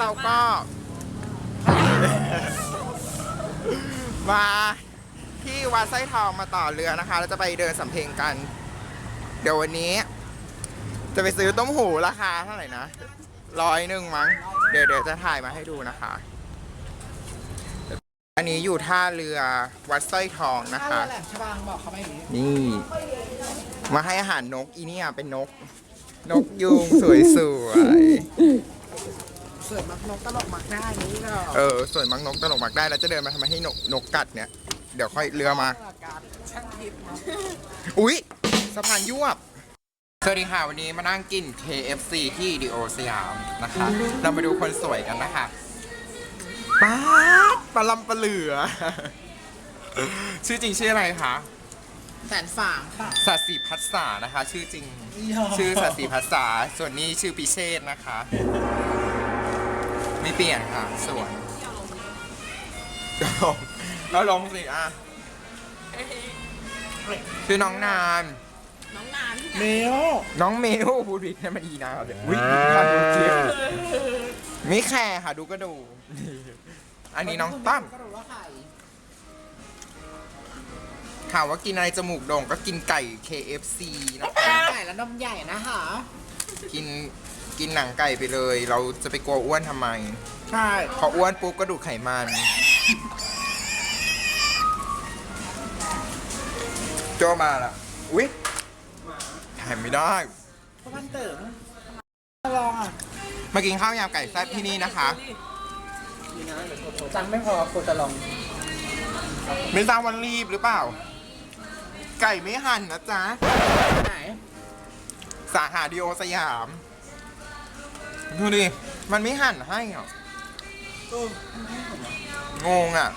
เราก็ มาที่วัดไส้ทองมาต่อเรือนะคะ เราจะไปเดินสำเพ็งกัน เดี๋ยววันนี้ จะไปซื้อต้มหูราคาเท่าไหร่นะร้อยหนึ่งมั้ง เดี๋ยวเดี๋ยวจะถ่ายมาให้ดูนะคะ อันนี้อยู่ท่าเรือวัดสร้อยทองนะคะ แหลมฉบังบอกเขาไม่มีนี่ มาให้อาหารนกอีเนี่ยเป็นนก นกยูงสวย สวยเสือมักนกตลกมักได้นี่เนาะๆเออส่วนมักนกตลกมักได้แล้วจะเดินมาทำไมให้นกนกกัดเนี่ย เดี๋ยวค่อยเรือมา การช่างทิพย์เนาะอุ๊ยสะพานยวบ สวัสดีค่ะ วันนี้มานั่งกิน KFC ที่ดีโอสยามนะคะ เรามาดูคนสวยกันนะคะป๊าดปลาลำปลาเหลือ ชื่อจริงชื่ออะไรคะแสนฝางค่ะ สัตสีพัฒษานะคะ ชื่อจริง ชื่อสัตสีพัฒษาส่วนนี้ชื่อพิเชษนะคะ ไม่เปลี่ยนค่ะ สวยลงแล้วลงสิอะชื่อน้องนานเมลน้องเมลพูดผิดให้มันอีนาเลยอุ้ยทำดูคลิปมิแคร์ค่ะดูก็ดู อันนี้น้องตั้มก็รู้ว่าใครข่าวว่ากินอะไรจมูกโด่งก็กินไก่ KFC นะคะใหญ่และนมใหญ่นะคะกิน กินหนังไก่ไปเลย เราจะไปกลัวอ้วนทำไม ใช่ พออ้วนปุ๊บก็ดูดไขมัน โจมาละอุ๊ยถ่ายไม่ได้พวกพันเต๋อลองอะมากินข้าวยำไก่แซ่บที่นี่นะคะจังไม่พอโคตรลองไม่ทราบวันรีบหรือเปล่า ไก่ไม่หั่นนะจ๊ะ ไหน สาขาดีโอสยาม ดูดิ มันไม่หั่นให้อะงงอะ